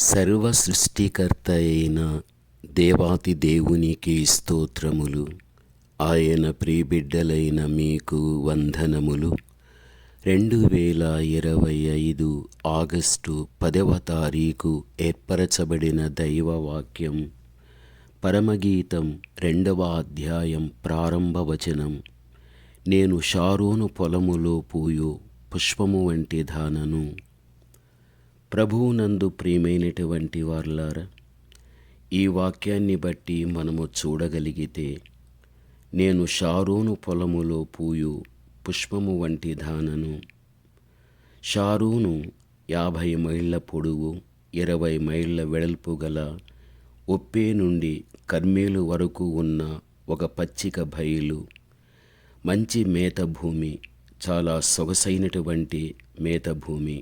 సర్వ సృష్టికర్త అయిన దేవాతి దేవునికి స్తోత్రములు. ఆయన ప్రియబిడ్డలైన మీకు వందనములు. రెండు వేల ఇరవై ఐదు ఆగస్టు పదవ తారీఖు ఏర్పరచబడిన దైవవాక్యం. పరమగీతం రెండవ అధ్యాయం ప్రారంభ వచనం. నేను షారోను పొలములో పూయు పుష్పము వంటి దానను ప్రభువునందు ప్రియమైనటువంటి వారులారా ఈ వాక్యాన్ని బట్టి మనము చూడగలిగితే నేను షారోను పొలములో పూయు పుష్పము వంటి దానను షారూను యాభై మైళ్ళ పొడవు ఇరవై మైళ్ళ వెడల్పు గల ఒప్పే నుండి కర్మేలు వరకు ఉన్న ఒక పచ్చిక బయలు మంచి మేత భూమి చాలా సొగసైనటువంటి మేత భూమి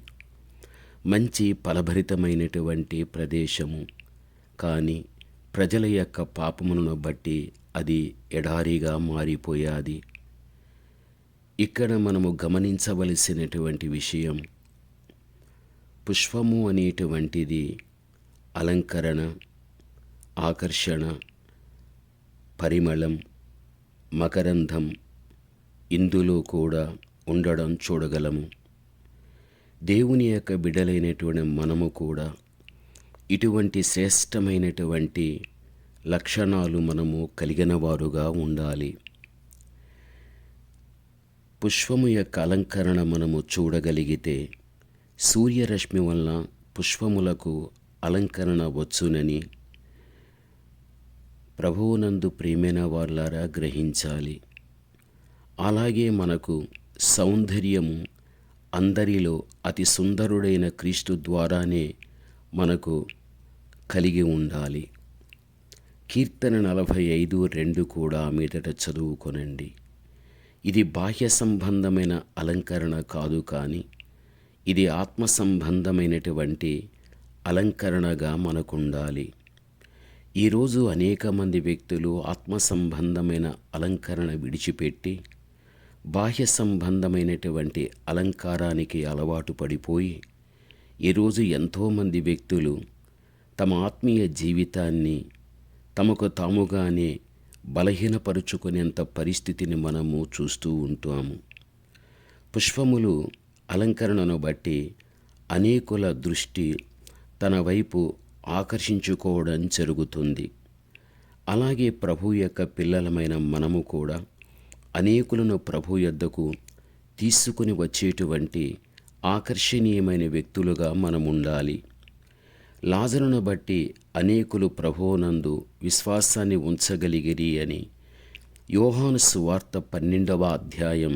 మంచి ఫలభరితమైనటువంటి ప్రదేశము. కానీ ప్రజల యొక్క పాపములను బట్టి అది ఎడారిగా మారిపోయాది. ఇక్కడ మనము గమనించవలసినటువంటి విషయం పుష్పము అనేటువంటిది అలంకరణ ఆకర్షణ పరిమళం మకరంధం ఇందులో కూడా ఉండడం చూడగలము. దేవుని యొక్క బిడలైనటువంటి మనము కూడా ఇటువంటి శ్రేష్టమైనటువంటి లక్షణాలు మనము కలిగిన వారుగా ఉండాలి. పుష్పము యొక్క అలంకరణ మనము చూడగలిగితే సూర్యరశ్మి వలన పుష్పములకు అలంకరణ వచ్చునని ప్రభువునందు ప్రేమైన వాళ్ళారా గ్రహించాలి. అలాగే మనకు సౌందర్యము అందరిలో అతి సుందరుడైన క్రీస్తు ద్వారానే మనకు కలిగి ఉండాలి. కీర్తన నలభై ఐదు రెండు కూడా మీదట చదువుకొనండి. ఇది బాహ్య సంబంధమైన అలంకరణ కాదు కానీ ఇది ఆత్మ సంబంధమైనటువంటి అలంకరణగా మనకుండాలి. ఈరోజు అనేక మంది వ్యక్తులు ఆత్మ సంబంధమైన అలంకరణ విడిచిపెట్టి బాహ్య సంబంధమైనటువంటి అలంకారానికి అలవాటు పడిపోయి ఈరోజు ఎంతోమంది వ్యక్తులు తమ ఆత్మీయ జీవితాన్ని తమకు తాముగానే బలహీనపరుచుకునేంత పరిస్థితిని మనము చూస్తూ ఉంటాము. పుష్పములు అలంకరణను బట్టి అనేకుల దృష్టి తన వైపు ఆకర్షించుకోవడం జరుగుతుంది. అలాగే ప్రభు యొక్క పిల్లలమైన మనము కూడా అనేకులను ప్రభు యొద్దకు తీసుకుని వచ్చేటువంటి ఆకర్షణీయమైన వ్యక్తులుగా మనం ఉండాలి లాజరును బట్టి అనేకులు ప్రభువునందు విశ్వాసాన్ని ఉంచగలిగిరి అని యోహాను సువార్త పన్నెండవ అధ్యాయం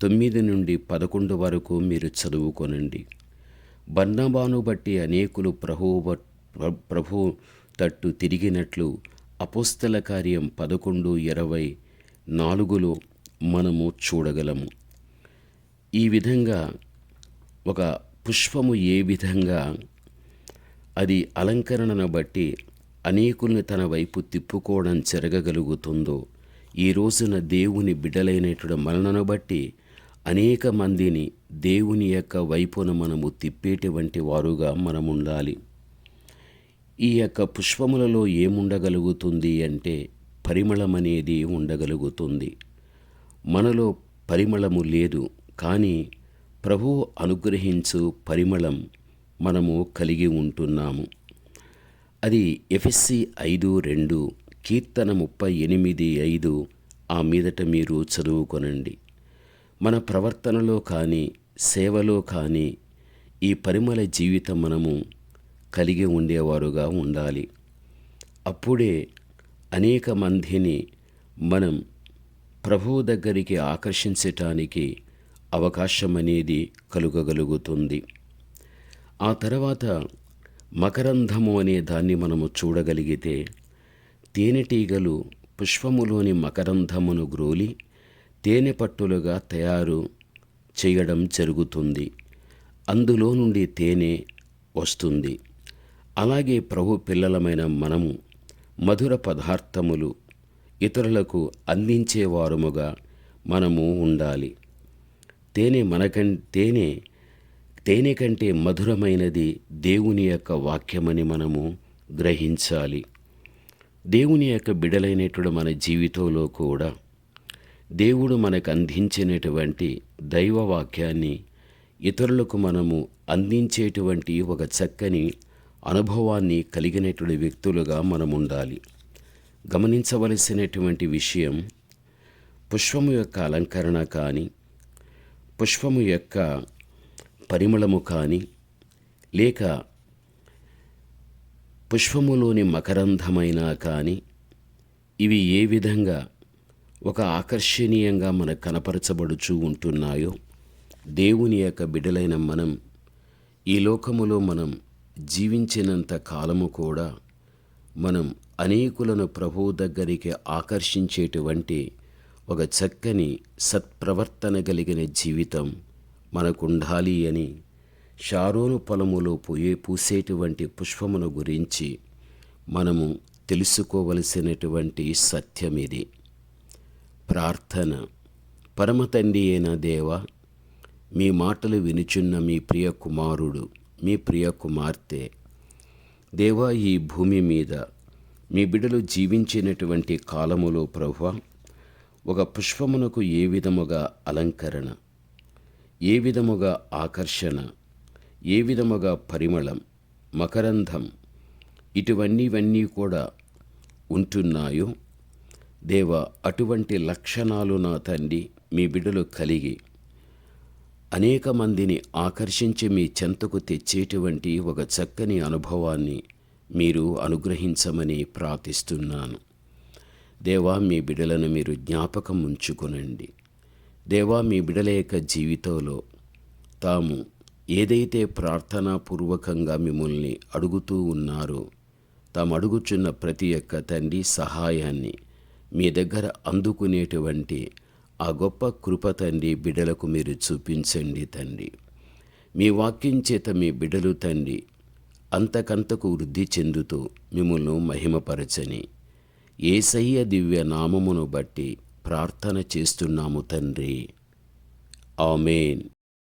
తొమ్మిది నుండి పదకొండు వరకు మీరు చదువుకొనండి. బర్నబాను బట్టి అనేకులు ప్రభువు ప్రభు తట్టు తిరిగినట్లు అపోస్తల కార్యం పదకొండు ఇరవై నాలుగులో మనము చూడగలము. ఈ విధంగా ఒక పుష్పము ఏ విధంగా అది అలంకరణను బట్టి అనేకుల్ని తన వైపు తిప్పుకోవడం జరగగలుగుతుందో ఈ రోజున దేవుని బిడ్డలైనటువంటి మనలను బట్టి అనేక మందిని దేవుని యొక్క వైపున మనము తిప్పేటువంటి వారుగా మనముండాలి. ఈ యొక్క పుష్పములలో ఏముండగలుగుతుంది అంటే పరిమళమనేది ఉండగలుగుతుంది. మనలో పరిమళము లేదు కానీ ప్రభువు అనుగ్రహించు పరిమళం మనము కలిగి ఉంటున్నాము. అది ఎఫ్ఎస్సి ఐదు రెండు కీర్తన ముప్పై ఎనిమిది ఐదు ఆ మీదట మీరు చదువుకొనండి. మన ప్రవర్తనలో కానీ సేవలో కానీ ఈ పరిమళ జీవితం మనము కలిగి ఉండేవారుగా ఉండాలి. అప్పుడే అనేక మందిని మనం ప్రభువు దగ్గరికి ఆకర్షించటానికి అవకాశం అనేది కలుగగలుగుతుంది. ఆ తర్వాత మకరంధము అనే దాన్ని మనము చూడగలిగితే తేనెటీగలు పుష్పములోని మకరంధమును గ్రోలి తేనె పట్టులుగా తయారు చేయడం జరుగుతుంది. అందులో నుండి తేనె వస్తుంది. అలాగే ప్రభు పిల్లలమైన మనము మధుర పదార్థములు ఇతరులకు అందించేవారముగా మనము ఉండాలి. తేనె మనకం తేనె తేనె కంటే మధురమైనది దేవుని యొక్క వాక్యమని మనము గ్రహించాలి. దేవుని యొక్క బిడలైనటువంటి మన జీవితంలో కూడా దేవుడు మనకు అందించినటువంటి దైవ వాక్యాన్ని ఇతరులకు మనము అందించేటువంటి ఒక చక్కని అనుభవాన్ని కలిగినటువంటి వ్యక్తులుగా మనం ఉండాలి గమనించవలసినటువంటి విషయం పుష్పము యొక్క అలంకరణ కానీ పుష్పము యొక్క పరిమళము కానీ లేక పుష్పములోని మకరంధమైన కానీ ఇవి ఏ విధంగా ఒక ఆకర్షణీయంగా మనకు కనపరచబడుచూ ఉంటున్నాయో దేవుని యొక్క బిడలైన మనం ఈ లోకములో మనం జీవించినంత కాలము కూడా మనం అనేకులను ప్రభువు దగ్గరికి ఆకర్షించేటువంటి ఒక చక్కని సత్ప్రవర్తన కలిగిన జీవితం మనకుండాలి అని షారోను పొలములో పోయే పూసేటువంటి పుష్పమును గురించి మనము తెలుసుకోవలసినటువంటి సత్యం ఇది ప్రార్థన. పరమతండి అయిన దేవ మీ మాటలు వినుచున్న మీ ప్రియ కుమారుడు మీ ప్రియ కుమార్తె దేవా ఈ భూమి మీద మీ బిడ్డలు జీవించినటువంటి కాలములో ప్రభు ఒక పుష్పమునకు ఏ విధముగా అలంకరణ ఏ విధముగా ఆకర్షణ ఏ విధముగా పరిమళం మకరంధం ఇటువన్నీవన్నీ కూడా ఉంటున్నాయో దేవ అటువంటి లక్షణాలు నా తండ్రి మీ బిడ్డలు కలిగి అనేక మందిని ఆకర్షించి మీ చెంతకు తెచ్చేటువంటి ఒక చక్కని అనుభవాన్ని మీరు అనుగ్రహించమని ప్రార్థిస్తున్నాను. దేవా మీ బిడలను మీరు జ్ఞాపకం ఉంచుకునండి. దేవా మీ బిడల యొక్క జీవితంలో తాము ఏదైతే ప్రార్థనాపూర్వకంగా మిమ్మల్ని అడుగుతూ ఉన్నారో తాము అడుగుచున్న ప్రతి ఒక్క తండ్రి సహాయాన్ని మీ దగ్గర అందుకునేటువంటి ఆ గొప్ప కృప తండ్రి బిడలకు మీరు చూపించండి తండ్రి. మీ వాక్యం చేత మీ బిడలు తండ్రి అంతకంతకు వృద్ధి చెందుతూ మిమ్మల్ని మహిమపరచని ఏసయ్య దివ్య నామమును బట్టి ప్రార్థన చేస్తున్నాము తండ్రి. ఆమెన్.